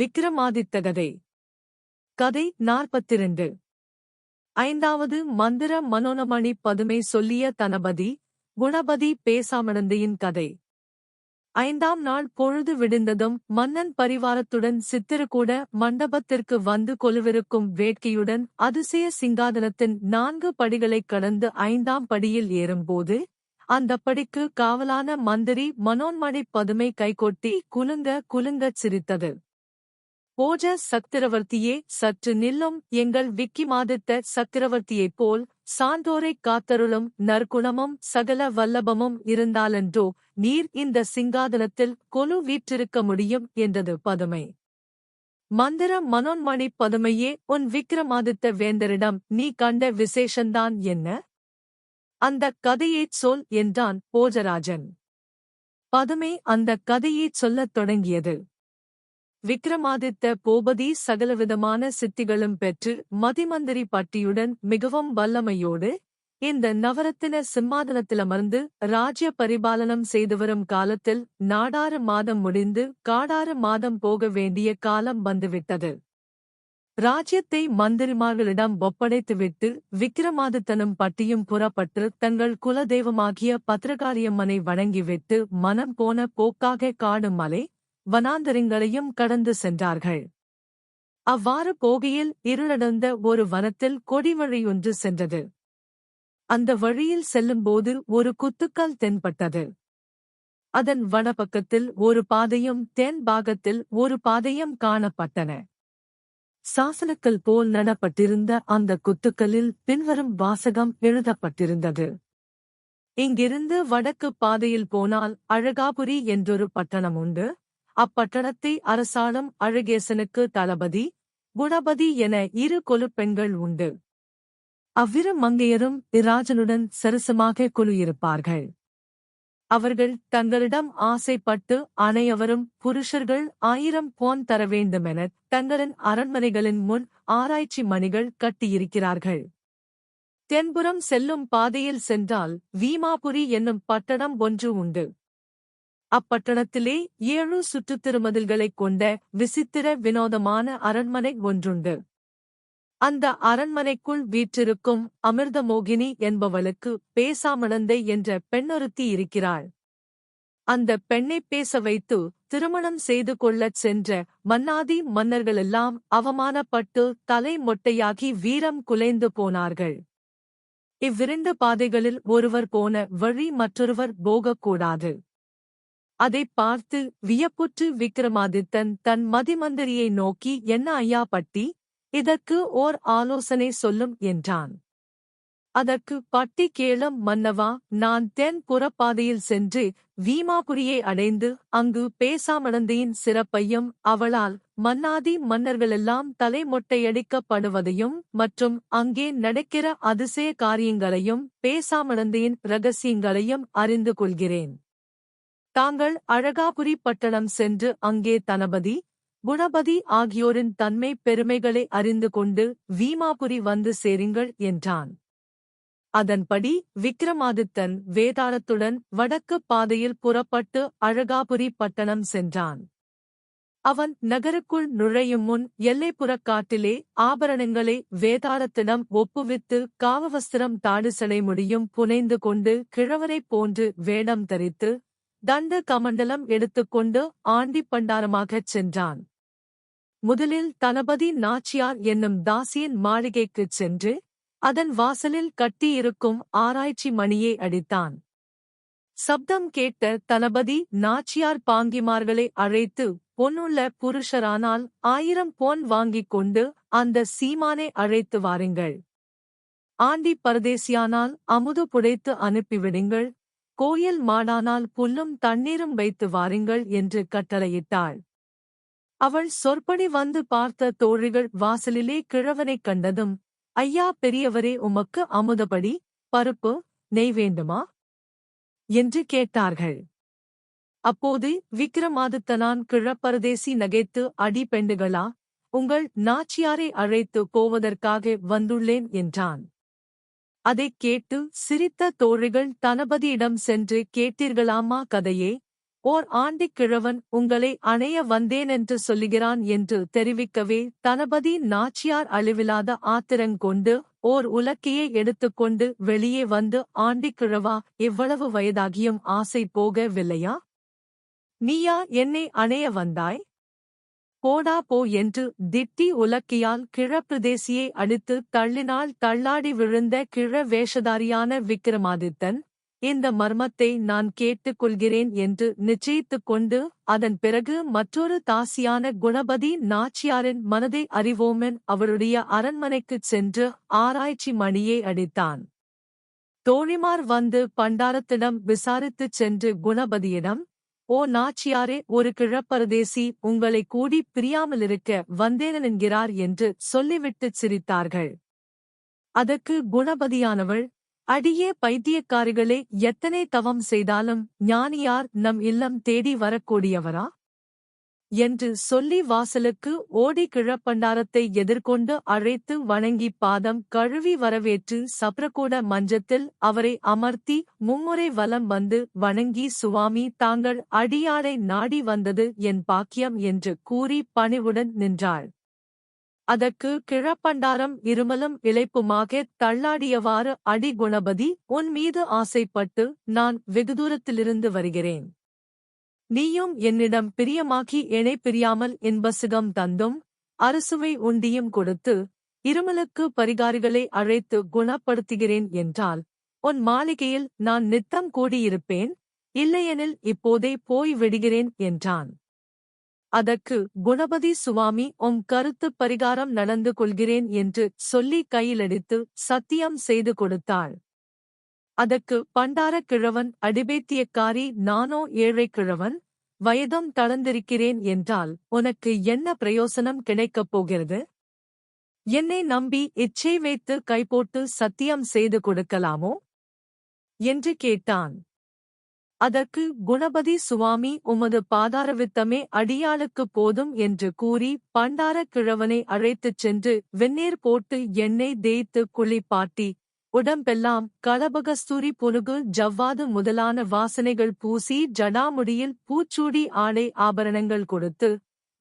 விக்ரமாதித்த கதை கதை நாற்பத்திரண்டு. ஐந்தாவது மந்திர மனோனமணி பதுமை சொல்லிய தனபதி குணபதி பேசாமணந்தையின் கதை. ஐந்தாம் நாள் பொழுது விடிந்ததும் மன்னன் பரிவாரத்துடன் சித்திரக்கூட மண்டபத்திற்கு வந்து கொலுவிருக்கும் வேட்கையுடன் அதிசய சிங்காதனத்தின் நான்கு படிகளைக் கடந்து ஐந்தாம் படியில் ஏறும்போது அந்த படிக்கு காவலான மந்திரி மனோன்மணி பதுமை கைகொட்டி குலுங்க குலுங்கச் சிரித்தது. போஜ சக்கரவர்த்தியே சற்று நில்லும் எங்கள் விக்கிமாதித்த சக்கரவர்த்தியைப் போல் சான்றோரைக் காத்தருளும் நற்குணமும் சகல வல்லபமும் இருந்தாலன்றோ நீர் இந்த சிங்காதனத்தில் கொலு வீற்றிருக்க முடியும் என்றது பதுமை. மந்திர மனோன்மணி பதுமையே உன் விக்ரமாதித்த வேந்தரிடம் நீ கண்ட விசேஷந்தான் என்ன? அந்தக் கதையைச் சொல் என்றான் போஜராஜன். பதுமை அந்தக் கதையைச் சொல்லத் தொடங்கியது. விக்ரமாதித்த கோபதி சகலவிதமான சித்திகளும் பெற்று மதிமந்திரி பட்டியுடன் மிகவும் வல்லமையோடு இந்த நவரத்தின சிம்மாதனத்திலமர்ந்து ராஜ்ய பரிபாலனம் செய்து வரும் காலத்தில் நாடாறு மாதம் முடிந்து காடாறு மாதம் போக வேண்டிய காலம் வந்துவிட்டது. ராஜ்யத்தை மந்திரிமார்களிடம் ஒப்படைத்துவிட்டு விக்ரமாதித்தனும் பட்டியும் புறப்பட்டு தங்கள் குலதெய்வமாகிய பத்திரகாளியம்மனை வணங்கிவிட்டு மனம் போன போக்காக காடும் மலை வனாந்தரங்களையும் கடந்து சென்றார்கள். அவ்வாறு போகையில் இருளடர்ந்த ஒரு வனத்தில் கொடிவழியொன்று சென்றது. அந்த வழியில் செல்லும்போது ஒரு குத்துக்கல் தென்பட்டது. அதன் வடபக்கத்தில் ஒரு பாதையும் தென் பாகத்தில் ஒரு பாதையும் காணப்பட்டன. சாசனக்கல் போல் நடப்பட்டிருந்த அந்த குத்துக்களில் பின்வரும் வாசகம் எழுதப்பட்டிருந்தது. இங்கிருந்து வடக்கு பாதையில் போனால் அழகாபுரி என்றொரு பட்டணம் உண்டு. அப்பட்டணத்தை அரசாளும் அழகேசனுக்கு தளபதி குணபதி என இரு கொலு பெண்கள் உண்டு. அவ்விரு மங்கையரும் இராஜனுடன் சரசமாக குழுயிருப்பார்கள். அவர்கள் தங்களிடம் ஆசைப்பட்டு அனைவரும் புருஷர்கள் ஆயிரம் போன் தர வேண்டுமென தங்களின் அரண்மனைகளின் முன் ஆராய்ச்சி மணிகள் கட்டியிருக்கிறார்கள். தென்புறம் செல்லும் பாதையில் சென்றால் வீமாபுரி என்னும் பட்டணம் ஒன்று உண்டு. அப்பட்டணத்திலே ஏழு சுற்றுத் திருமதில்களைக் கொண்ட விசித்திர வினோதமான அரண்மனை ஒன்றுண்டு. அந்த அரண்மனைக்குள் வீற்றிருக்கும் அமிர்தமோகினி என்பவளுக்கு பேசாமணந்தை என்ற பெண்ணொருத்தி இருக்கிறாள். அந்த பெண்ணைப் பேச வைத்து திருமணம் செய்து கொள்ளச் சென்ற மன்னாதி மன்னர்களெல்லாம் அவமானப்பட்டு தலை மொட்டையாகி வீரம் குலைந்து போனார்கள். இவ்விரண்டு பாதைகளில் ஒருவர் போன வழி மற்றொருவர் போகக்கூடாது. அதைப் பார்த்து வியப்புற்று விக்ரமாதித்தன் தன் மதிமந்திரியை நோக்கி என்ன ஐயா பட்டி? இதற்கு ஓர் ஆலோசனை சொல்லும் என்றான். அதற்கு பட்டி கேளம் மன்னவா நான் தென் புறப்பாதையில் சென்று வீமாபுரியை அடைந்து அங்கு பேசாமடந்தையின் சிறப்பையும் அவளால் மன்னாதி மன்னர்களெல்லாம் தலைமொட்டையடிக்கப்படுவதையும் மற்றும் அங்கே நடக்கிற அதிசய காரியங்களையும் பேசாமடந்தையின் ரகசியங்களையும் அறிந்து கொள்கிறேன். தாங்கள் அழகாபுரி பட்டணம் சென்று அங்கே தனபதி குணபதி ஆகியோரின் தன்மை பெருமைகளை அறிந்து கொண்டு வீமாபுரி வந்து சேருங்கள் என்றான். அதன்படி விக்ரமாதித்தன் வேதாளத்துடன் வடக்கு பாதையில் புறப்பட்டு அழகாபுரி பட்டணம் சென்றான். அவன் நகருக்குள் நுழையும் முன் எல்லைப்புறக் காட்டிலே ஆபரணங்களை வேதாளத்திடம் ஒப்புவித்து காவவஸ்திரம் தாடுசலை முடியும் புனைந்து கொண்டு கிழவரைப் போன்று வேடம் தரித்து தண்ட கமண்டலம் எடுத்துக்கொண்டு ஆண்டி பண்டாரமாகச் சென்றான். முதலில் தளபதி நாச்சியார் என்னும் தாசியின் மாளிகைக்குச் சென்று அதன் வாசலில் கட்டியிருக்கும் ஆராய்ச்சி மணியை அடித்தான். சப்தம் கேட்ட தளபதி நாச்சியார் பாங்கிமார்களை அழைத்து பொன்னுள்ள புருஷரானால் ஆயிரம் பொன் வாங்கிக் கொண்டு அந்த சீமானை அழைத்து வாருங்கள். ஆண்டி பரதேசியானால் அமுது புடைத்து அனுப்பிவிடுங்கள். கோயில் மாடானால் புல்லும் தண்ணீரும் வைத்து வாருங்கள் என்று கட்டளையிட்டாள். அவள் சொற்படி வந்து பார்த்த தோழிகள் வாசலிலே கிழவனைக் கண்டதும் ஐயா பெரியவரே உமக்கு அமுதபடி பருப்பு நெய் வேண்டுமா? என்று கேட்டார்கள். அப்போது விக்ரமாதித்தனான் கிழப்பரதேசி நகைத்து அடி பெண்டுகளா உங்கள் நாச்சியாரை அழைத்து போவதற்காக வந்துள்ளேன் என்றான். அதைக் கேட்டு சிரித்த தோழிகள் தனபதியிடம் சென்று கேட்டீர்களாமா கதையே? ஓர் ஆண்டிக்கிழவன் உங்களை அணைய வந்தேனென்று சொல்லுகிறான் என்று தெரிவிக்கவே தனபதி நாச்சியார் அழிவில்லாத ஆத்திரங்கொண்டு ஓர் உலக்கையை எடுத்துக்கொண்டு வெளியே வந்து ஆண்டிக்கிழவா இவ்வளவு வயதாகியும் ஆசை போகவில்லையா? நீயா என்னை அணைய வந்தாய்? போடா போ என்று திட்டி உலக்கியால் கிழப்பிரதேசியை அடித்து தள்ளினால் தள்ளாடி விழுந்த கிழ வேஷதாரியான விக்கிரமாதித்தன் இந்த மர்மத்தை நான் கேட்டுக் கொள்கிறேன் என்று நிச்சயித்துக் கொண்டு அதன் பிறகு மற்றொரு தாசியான குணபதி நாச்சியாரின் மனதை அறிவோமென் அவருடைய அரண்மனைக்குச் சென்று ஆராய்ச்சி மணியை அடித்தான். தோழிமார் வந்து பண்டாரத்திடம் விசாரித்துச் சென்று குணபதியிடம் ஓ நாச்சியாரே ஒரு கிழப்பரதேசி உங்களை கூடி பிரியாமலிருக்க வந்தேனென்கிறார் என்று சொல்லிவிட்டுச் சிரித்தார்கள். அதற்கு குணபதியானவள் அடியே பைத்தியக்காரிகளே எத்தனை தவம் செய்தாலும் ஞானியார் நம் இல்லம் தேடி வரக்கூடியவரா? என்று சொல்லி வாசலுக்கு ஓடி கிழப்பண்டாரத்தை எதிர்கொண்டு அழைத்து வணங்கி பாதம் கழுவி வரவேற்று சப்ரகூட மஞ்சத்தில் அவரை அமர்த்தி மும்முறை வலம் வந்து வணங்கி சுவாமி தாங்கள் அடியாளை நாடி வந்தது என் பாக்கியம் என்று கூறி பணிவுடன் நின்றாள். அதற்கு கிழப்பண்டாரம் இருமலும் இழைப்புமாக தள்ளாடியவாறு அடி குணபதி உன் மீது ஆசைப்பட்டு நான் வெகு தூரத்திலிருந்து வருகிறேன். நீயும் என்னிடம் பிரியமாக்கி இணை பிரியாமல் இன்பசுகம் தந்தும் அரசுவை உண்டியும் கொடுத்து இருமலுக்கு பரிகாரிகளை அழைத்து குணப்படுத்துகிறேன் என்றால் உன் மாளிகையில் நான் நித்தம் கூடியிருப்பேன் இல்லையெனில் இப்போதே போய் விடுகிறேன் என்றான். அதற்கு குணபதி சுவாமி உம் கருத்து பரிகாரம் நடந்து கொள்கிறேன் என்று சொல்லி கையிலடித்து சத்தியம் செய்து கொடுத்தாள். அதற்கு பண்டார கிழவன் அடிபேத்தியக்காரி நானோ ஏழை கிழவன் வயதும் தளர்ந்திருக்கிறேன் என்றால் உனக்கு என்ன பிரயோசனம் கிடைக்கப் போகிறது? என்னை நம்பி இச்சை வைத்து கைபோட்டு சத்தியம் செய்து கொடுக்கலாமோ? என்று கேட்டான். அதற்கு குணபதி சுவாமி உமது பாதாரவித்தமே அடியாளுக்கு போதும் என்று கூறி பண்டார கிழவனை அழைத்துச் சென்று வெந்நீர் போட்டு எண்ணெய் தேய்த்து குளிப்பாட்டி உடம்பெல்லாம் கலபகஸ்தூரி புனுகு ஜவ்வாது முதலான வாசனைகள் பூசி ஜடாமுடியில் பூச்சூடி ஆடை ஆபரணங்கள் கொடுத்து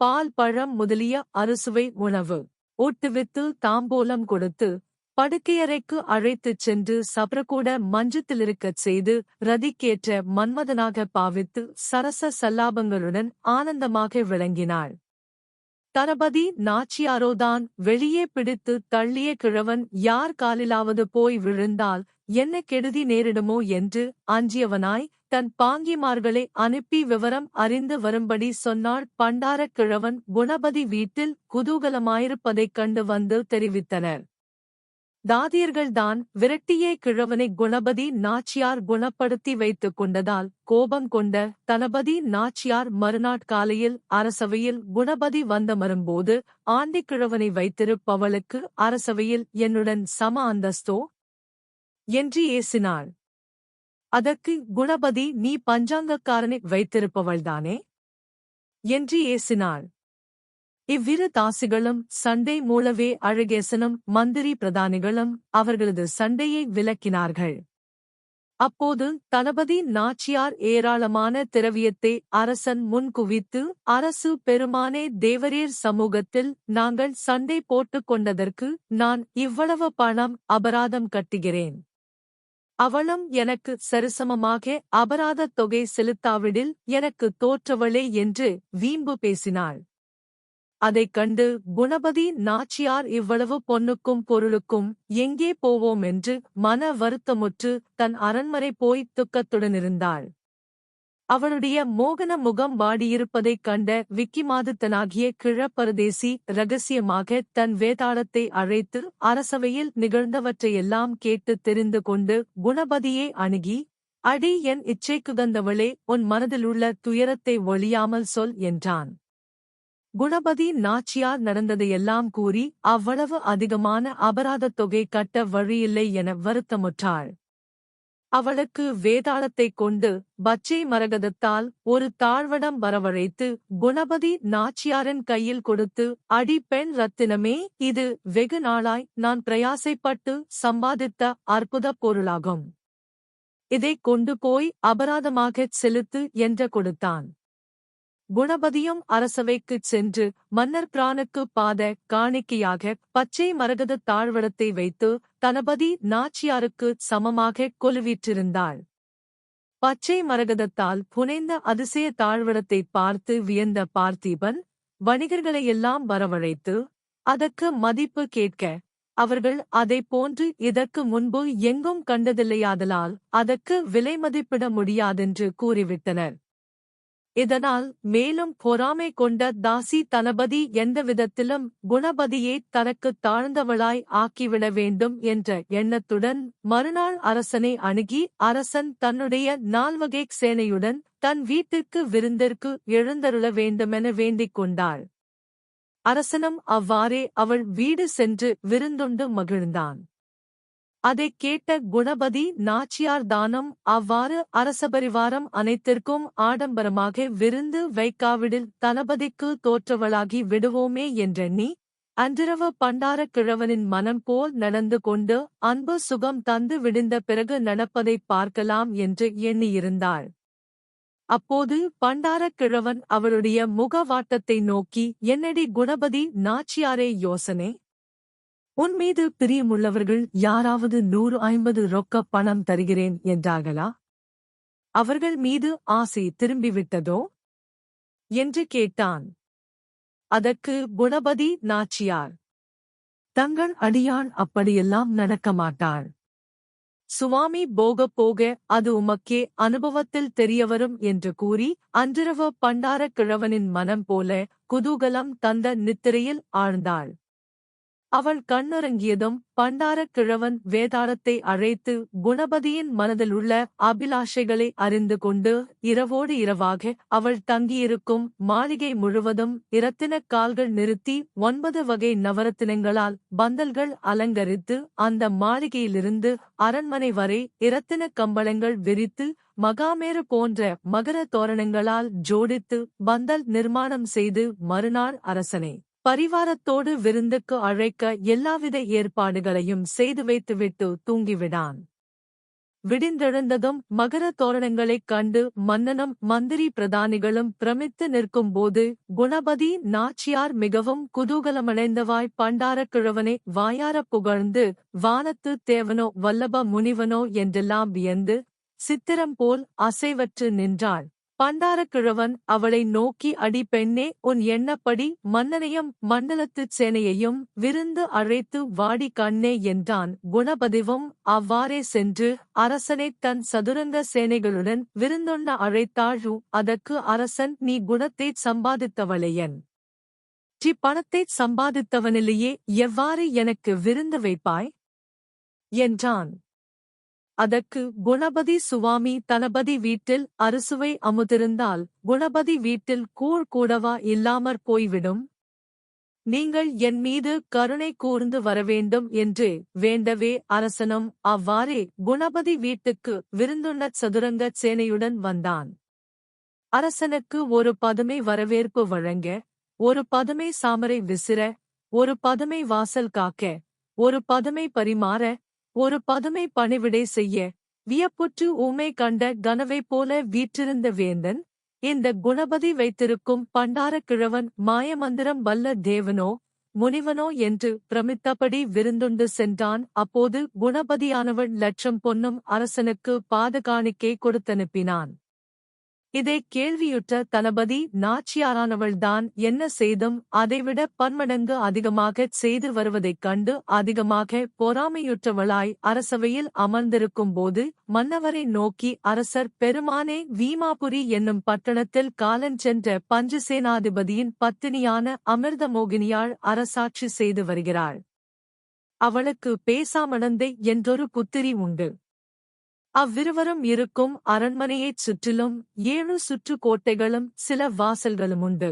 பால் பழம் முதலிய அறுசுவை உணவு ஊட்டுவித்து தாம்போலம் கொடுத்து படுக்கையறைக்கு அழைத்துச் சென்று சப்ரகூட மஞ்சத்திலிருக்கச் செய்து ரதிக்கேற்ற மன்மதனாக பாவித்து சரச சல்லாபங்களுடன் ஆனந்தமாக விளங்கினாள். தரபதி நாச்சியாரோதான் வெளியே பிடித்து தள்ளிய கிழவன் யார் காலிலாவது போய் விழுந்தால் என்ன கெடுதி நேரிடுமோ என்று அஞ்சியவனாய் தன் பாங்கிமார்களை அனுப்பி விவரம் அறிந்து வரும்படி சொன்னாள் பண்டாரக் கிழவன் குணபதி வீட்டில் குதூகலமாயிருப்பதைக் கண்டு வந்து தெரிவித்தனர். தாதியர்கள்தான் விரட்டியே கிழவனை குணபதி நாச்சியார் குணப்படுத்தி வைத்துக் கொண்டதால் கோபம் கொண்ட தனபதி நாச்சியார் மறுநாட்காலையில் அரசவையில் குணபதி வந்த மரும்போது ஆண்டிக் கிழவனை வைத்திருப்பவளுக்கு அரசவையில் என்னுடன் சம அந்தஸ்தோ? என்று ஏசினாள். அதற்கு குணபதி நீ பஞ்சாங்கக்காரனை வைத்திருப்பவள்தானே? என்று ஏசினாள். இவ்விரு தாசிகளும் சண்டை மூலவே அழகேசனும் மந்திரி பிரதானிகளும் அவர்களது சண்டையை விலக்கினார்கள். அப்போது தளபதி நாச்சியார் ஏராளமான திரவியத்தை அரசன் முன் குவித்து அரசு பெருமானே தேவரீர் சமூகத்தில் நாங்கள் சண்டை போட்டுக் கொண்டதற்கு நான் இவ்வளவு பணம் அபராதம் கட்டுகிறேன். அவளும் எனக்கு சரிசமமாக அபராதத் தொகை செலுத்தாவிடில் எனக்கு தோற்றவளே என்று வீம்பு பேசினாள். அதைக் கண்டு குணபதி நாச்சியார் இவ்வளவு பொன்னுக்கும் பொருளுக்கும் எங்கே போவோம் என்று மன வருத்தமுற்று தன் அரண்மனை போய் துக்கத்துடனிருந்தாள். அவளுடைய மோகன முகம் வாடியிருப்பதைக் கண்ட விக்கிமாதித்தனாகிய கிழப்பரதேசி ரகசியமாக தன் வேதாளத்தை அழைத்து அரசவையில் நிகழ்ந்தவற்றையெல்லாம் கேட்டு தெரிந்து கொண்டு குணபதியை அணுகி அடி என் இச்சைக்குகந்தவளே உன் மனதிலுள்ள துயரத்தை ஒழியாமல் சொல் என்றான். குணபதி நாச்சியார் நடந்ததையெல்லாம் கூறி அவ்வளவு அதிகமான அபராதத் தொகை கட்ட வழியில்லை என வருத்தமுற்றாள். அவளுக்கு வேதாளத்தைக் கொண்டு பச்சை மரகதத்தால் ஒரு தாழ்வடம் வரவழைத்து குணபதி நாச்சியாரின் கையில் கொடுத்து அடி பெண் ரத்தினமே இது வெகு நாளாய் நான் பிரயாசைப்பட்டு சம்பாதித்த அற்புதப் பொருளாகும். இதைக் கொண்டு போய் அபராதமாகச் செலுத்து என்ற கொடுத்தான். குணபதியும் அரசவைக்குச் சென்று மன்னர் பிரானுக்கு பாத காணிக்கையாக பச்சை மரகத தாழ்வடத்தை வைத்து தனபதி நாச்சியாருக்கு சமமாக கொலுவிற்றிருந்தாள். பச்சை மரகதத்தால் புனைந்த அதிசய தாழ்வடத்தை பார்த்து வியந்த பார்த்திபன் வணிகர்களையெல்லாம் வரவழைத்து அதற்கு மதிப்பு கேட்க அவர்கள் அதை போன்று இதற்கு முன்பு எங்கும் கண்டதில்லையாதலால் அதற்கு விலை மதிப்பிட முடியாதென்று கூறிவிட்டனர். இதனால் மேலும் பொறாமை கொண்ட தாசி தனபதி எந்த விதத்திலும் குணபதியை தனக்குத் தாழ்ந்தவளாய் ஆக்கிவிட வேண்டும் என்ற எண்ணத்துடன் மறுநாள் அரசனை அணுகி அரசன் தன்னுடைய நால்வகை சேனையுடன் தன் வீட்டிற்கு விருந்திற்கு எழுந்தருள வேண்டுமென வேண்டிக் கொண்டாள். அரசனும் அவ்வாறே அவள் வீடு சென்று விருந்துண்டு மகிழ்ந்தான். அதைக் கேட்ட குணபதி நாச்சியார் தானம் அவ்வாறு அரசபரிவாரம் அனைத்திற்கும் ஆடம்பரமாக விருந்து வைக்காவிடில் தளபதிக்கு தோற்றவளாகி விடுவோமே என்றெண்ணி அன்றிரவு பண்டாரக் கிழவனின் மனம் போல் நடந்து கொண்டு அன்பு சுகம் தந்து விடிந்த பிறகு நடப்பதைப் பார்க்கலாம் என்று எண்ணியிருந்தாள். அப்போது பண்டாரக் கிழவன் அவருடைய முகவாட்டத்தை நோக்கி என்னடி குணபதி நாச்சியாரே யோசனை? உன் மீது பிரியமுள்ளவர்கள் யாராவது நூறு ஐம்பது ரொக்க பணம் தருகிறேன் என்றார்களா? அவர்கள் மீது ஆசை திரும்பிவிட்டதோ? என்று கேட்டான். அதற்கு குணபதி நாச்சியார் தங்கள் அடியான் அப்படியெல்லாம் நடக்க மாட்டாள். சுவாமி போக போக அது உமக்கே அனுபவத்தில் தெரியவரும் என்று கூறி அன்றிரவு பண்டாரக் கிழவனின் மனம் போல குதூகலம் தந்த நித்திரையில் ஆழ்ந்தாள். அவள் கண்ணுறங்கியதும் பண்டாரக் கிழவன் வேதாரத்தை அழைத்து குணபதியின் மனதிலுள்ள அபிலாஷைகளை அறிந்து கொண்டு இரவோடு இரவாக அவள் தங்கியிருக்கும் மாளிகை முழுவதும் இரத்தினக் கால்கள் நிறுத்தி ஒன்பது வகை நவரத்தினங்களால் பந்தல்கள் அலங்கரித்து அந்த மாளிகையிலிருந்து அரண்மனை வரை இரத்தினக் கம்பளங்கள் விரித்து மகாமேரு போன்ற மகர தோரணங்களால் ஜோடித்து பந்தல் நிர்மாணம் செய்து மறுநாள் அரசனை பரிவாரத்தோடு விருந்துக்கு அழைக்க எல்லாவித ஏற்பாடுகளையும் செய்து வைத்துவிட்டு தூங்கிவிடான். விடிந்தெழுந்ததும் மகர தோரணங்களைக் கண்டு மன்னனும் மந்திரி பிரதானிகளும் பிரமித்து நிற்கும்போது குணபதி நாச்சியார் மிகவும் குதூகலமடைந்தவாய் பண்டாரக்கிழவனை வாயாரப் புகழ்ந்து வானத்து தேவனோ வல்லப முனிவனோ என்றெல்லாம் வியந்து சித்திரம் போல் அசைவற்று நின்றாள். பண்டாரக்கிழவன் அவளை நோக்கி அடி பெண்ணே உன் எண்ணப்படி மன்னனையும் மண்டலத்துச் சேனையையும் விருந்து அழைத்து வாடி கண்ணே என்றான். குணபதிவும் அவ்வாறே சென்று அரசனை தன் சதுரங்க சேனைகளுடன் விருந்தொண்ண அழைத்தாழு அதற்கு அரசன் நீ குணத்தைச் சம்பாதித்தவளையன். டி பணத்தைச் சம்பாதித்தவனிலேயே எவ்வாறு எனக்கு விருந்து வைப்பாய்? என்றான். அதற்கு குணபதி சுவாமி தனபதி வீட்டில் அறுசுவை அமுதிருந்தால் குணபதி வீட்டில் கூழ் கூடவா இல்லாமற் போய்விடும்? நீங்கள் என் மீது கருணை கூர்ந்து வரவேண்டும் என்று வேண்டவே அரசனும் அவ்வாறே குணபதி வீட்டுக்கு விருந்துண்ணச் சதுரங்க சேனையுடன் வந்தான். அரசனுக்கு ஒரு பதுமை வரவேற்பு வழங்க ஒரு பதுமை சாமரை விசிற ஒரு பதுமை வாசல் காக்க ஒரு பதுமை பரிமாற ஒரு பதுமை பணிவிடை செய்ய வியப்புற்று ஊமை கண்ட கனவை போல வீற்றிருந்த வேந்தன் இந்த குணபதி வைத்திருக்கும் பண்டாரக் கிழவன் மாயமந்திரம் வல்ல தேவனோ முனிவனோ என்று பிரமித்தபடி விருந்துண்டு சென்றான். அப்போது குணபதியானவன் லட்சம் பொன்னும் அரசனுக்கு பாதகாணிக்கை கொடுத்தனுப்பினான். இதை கேள்வியுற்ற தனபதி நாச்சியாரானவள்தான் என்ன செய்தும் அதைவிட பன்மடங்கு அதிகமாகச் செய்து வருவதைக் கண்டு அதிகமாக பொறாமையுற்றவளாய் அரசவையில் அமர்ந்திருக்கும் போது மன்னவரை நோக்கி அரசர் பெருமானே வீமாபுரி என்னும் பட்டணத்தில் காலஞ்சென்ற பஞ்சசேனாதிபதியின் பத்தினியான அமிர்தமோகினியாள் அரசாட்சி செய்து வருகிறாள். அவளுக்கு பேசாமணந்தை என்றொரு புத்திரி உண்டு. அவ்விருவரும் இருக்கும் அரண்மனையைச் சுற்றிலும் ஏழு சுற்று கோட்டைகளும் சில வாசல்களும் உண்டு.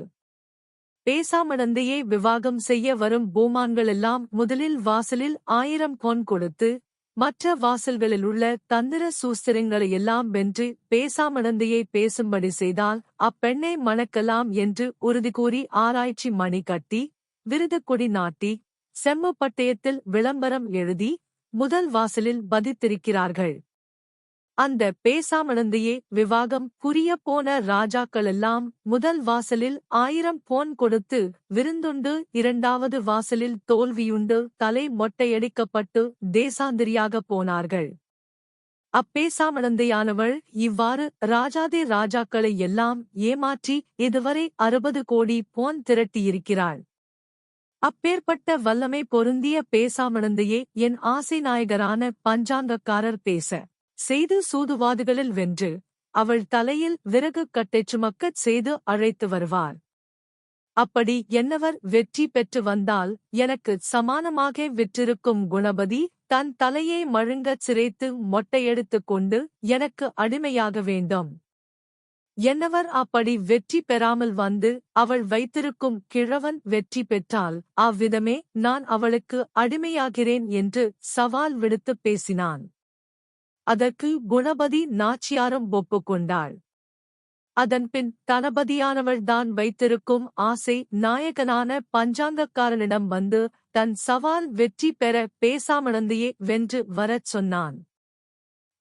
பேசாமடந்தையை விவாகம் செய்ய வரும் பூமான்களெல்லாம் முதலில் வாசலில் ஆயிரம் பொன் கொடுத்து மற்ற வாசல்களில் உள்ள தந்திர சூஸ்திரங்களையெல்லாம் வென்று பேசாமடந்தையை பேசும்படி செய்தால் அப்பெண்ணை மணக்கலாம் என்று உறுதி கூறி ஆராய்ச்சி மணி கட்டி விருதுக்கொடி நாட்டி செம்மு பட்டயத்தில் விளம்பரம் எழுதி முதல் வாசலில் பதித்திருக்கிறார்கள். அந்த பேசாமணந்தையே விவாகம் புரிய போன ராஜாக்களெல்லாம் முதல் வாசலில் ஆயிரம் போன் கொடுத்து விருந்துண்டு இரண்டாவது வாசலில் தோல்வியுண்டு தலை மொட்டையடிக்கப்பட்டு தேசாந்திரியாகப் போனார்கள். அப்பேசாமணந்தையானவள் இவ்வாறு ராஜாதே ராஜாக்களை எல்லாம் ஏமாற்றி இதுவரை அறுபது கோடி போன் திரட்டியிருக்கிறாள். அப்பேற்பட்ட வல்லமை பொருந்திய பேசாமணந்தையே என் ஆசை நாயகரான பஞ்சாங்கக்காரர் பேச செய்து சூதுவாதுகளில் வென்று அவள் தலையில் விறகு கட்டைச் சுமக்கச் செய்து அழைத்து வருவார். அப்படி என்னவர் வெற்றி பெற்று வந்தால் எனக்கு சமானமாக விற்றிருக்கும் குணபதி தன் தலையை மழுங்கச் சிரைத்து மொட்டையெடுத்துக் கொண்டு எனக்கு அடிமையாக வேண்டும். என்னவர் அப்படி வெற்றி பெறாமல் வந்து அவள் வைத்திருக்கும் கிழவன் வெற்றி பெற்றால் அவ்விதமே நான் அவளுக்கு அடிமையாகிறேன் என்று சவால் விடுத்துப் பேசினான். அதற்கு குணபதி நாச்சியாரும் ஒப்புக்கொண்டாள். அதன்பின் தளபதியானவள்தான் வைத்திருக்கும் ஆசை நாயகனான பஞ்சாங்கக்காரனிடம் வந்து தன் சவால் வெற்றி பெற பேசாமணந்தையே வென்று வரச் சொன்னான்.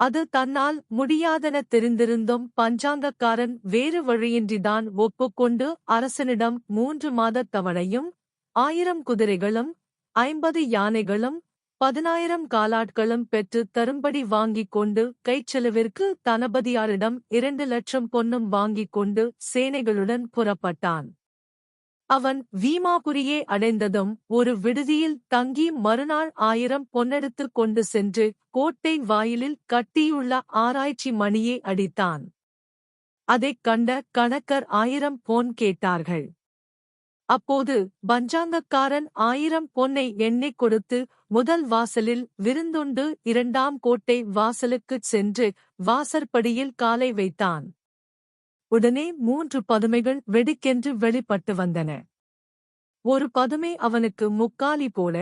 அது தன்னால் முடியாதென தெரிந்திருந்தும் பஞ்சாங்கக்காரன் வேறு வழியின்றிதான் ஒப்புக்கொண்டு அரசனிடம் மூன்று மாதத் தவணையும் ஆயிரம் குதிரைகளும் ஐம்பது யானைகளும் பதினாயிரம் காலாட்களும் பெற்று தரும்படி வாங்கிக் கொண்டு கைச்செலவிற்கு தனபதியாரிடம் இரண்டு லட்சம் பொன்னும் வாங்கிக் கொண்டு சேனைகளுடன் புறப்பட்டான். அவன் வீமாபுரியே அடைந்ததும் ஒரு விடுதியில் தங்கி மறுநாள் ஆயிரம் பொன்னெடுத்துக் கொண்டு சென்று கோட்டை வாயிலில் கட்டியுள்ள ஆராய்ச்சி மணியை அடித்தான். அதைக் கண்ட கணக்கர் ஆயிரம் பொன் கேட்டார்கள். அப்போது பஞ்சாங்கக்காரன் ஆயிரம் பொன்னை எண்ணிக் கொடுத்து முதல் வாசலில் விருந்துண்டு இரண்டாம் கோட்டை வாசலுக்குச் சென்று வாசற்படியில் காலை வைத்தான். உடனே மூன்று பதுமைகள் வெடிக்கென்று வெளிப்பட்டு வந்தன. ஒரு பதுமை அவனுக்கு முக்காலி போல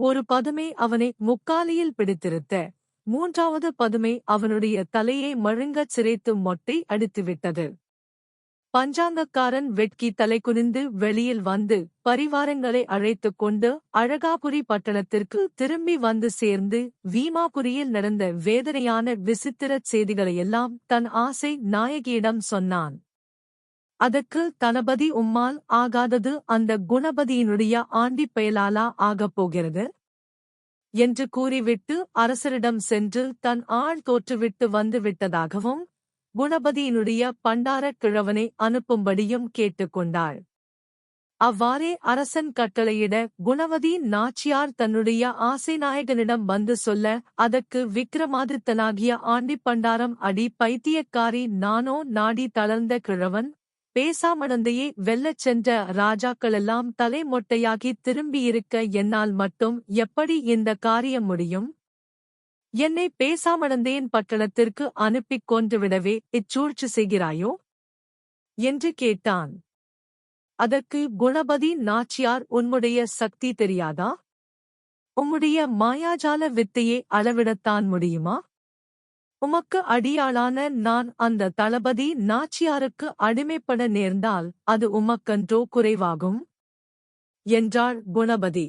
ஒரு பதுமை அவனை முக்காலியில் பிடித்திருத்த மூன்றாவது பதுமை அவனுடைய தலையை மழுங்கச் சிரைத்து மொட்டை அடித்துவிட்டது. பஞ்சாங்கக்காரன் வெட்கி தலைகுனிந்து வெளியில் வந்து பரிவாரங்களை அழைத்துக் கொண்டு அழகாபுரி பட்டணத்திற்கு திரும்பி வந்து சேர்ந்து வீமாபுரியில் நடந்த வேதனையான விசித்திரச் செய்திகளையெல்லாம் தன் ஆசை நாயகியிடம் சொன்னான். அதற்கு தனபதி உம்மால் ஆகாதது அந்த குணபதியினுடைய ஆண்டிப் பெயலாலா ஆகப் போகிறது? என்று கூறிவிட்டு அரசரிடம் சென்று தன் ஆள் தோற்றுவிட்டு வந்து விட்டதாகவும் குணபதியினுடைய பண்டாரக் கிழவனை அனுப்பும்படியும் கேட்டுக்கொண்டாள். அவ்வாறே அரசன் கட்டளையிட குணவதி நாச்சியார் தன்னுடைய ஆசைநாயகனிடம் வந்து சொல்ல அதற்கு விக்ரமாதித்தனாகிய ஆண்டிப்பண்டாரம் அடி பைத்தியக்காரி நானோ நாடி தளர்ந்த கிழவன் பேசாமடந்தையே வெல்லச் சென்ற ராஜாக்களெல்லாம் தலைமொட்டையாகி திரும்பியிருக்க என்னால் மட்டும் எப்படி இந்த காரியம் முடியும்? என்னை பேசாமடந்தேன் பட்டணத்திற்கு அனுப்பிக் கொன்றுவிடவே இச்சூழ்ச்சி செய்கிறாயோ? என்று கேட்டான். அதற்கு குணபதி நாச்சியார் உன்னுடைய சக்தி தெரியாதா? உம்முடைய மாயாஜால வித்தையை அளவிடத்தான் முடியுமா? உமக்கு அடியாளான நான் அந்த தளபதி நாச்சியாருக்கு அடிமைப்பட நேர்ந்தால் அது உமக்கன்றோ குறைவாகும்? என்றாள் குணபதி.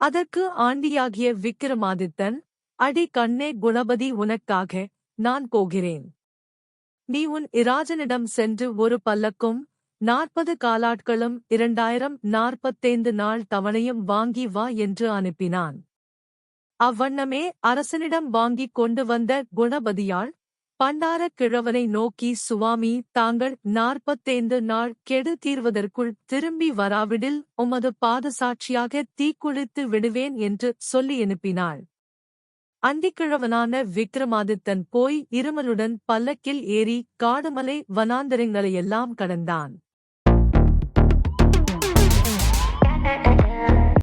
அதற்கு ஆண்டியாகிய விக்கிரமாதித்தன் அடி கண்ணே குணபதி உனக்காக நான் போகிறேன். நீ உன் இராஜனிடம் சென்று ஒரு பல்லக்கும் நாற்பது காலாட்களும் இரண்டாயிரம் நாற்பத்தைந்து நாள் தவணையும் வாங்கி வா என்று அனுப்பினான். அவ்வண்ணமே அரசனிடம் வாங்கிக் கொண்டு வந்த குணபதியாள் பண்டாரக் கிழவனை நோக்கி சுவாமி தாங்கள் நாற்பத்தைந்து நாள் கெடு தீர்வதற்குள் திரும்பி வராவிடில் உமது பாதசாட்சியாக தீக்குளித்து விடுவேன் என்று சொல்லி அனுப்பினாள். அந்திக்கிழவனான விக்ரமாதித்தன் போய் இருமலுடன் பல்லக்கில் ஏறி காடுமலை வனாந்தரங்களையெல்லாம் கடந்தான்.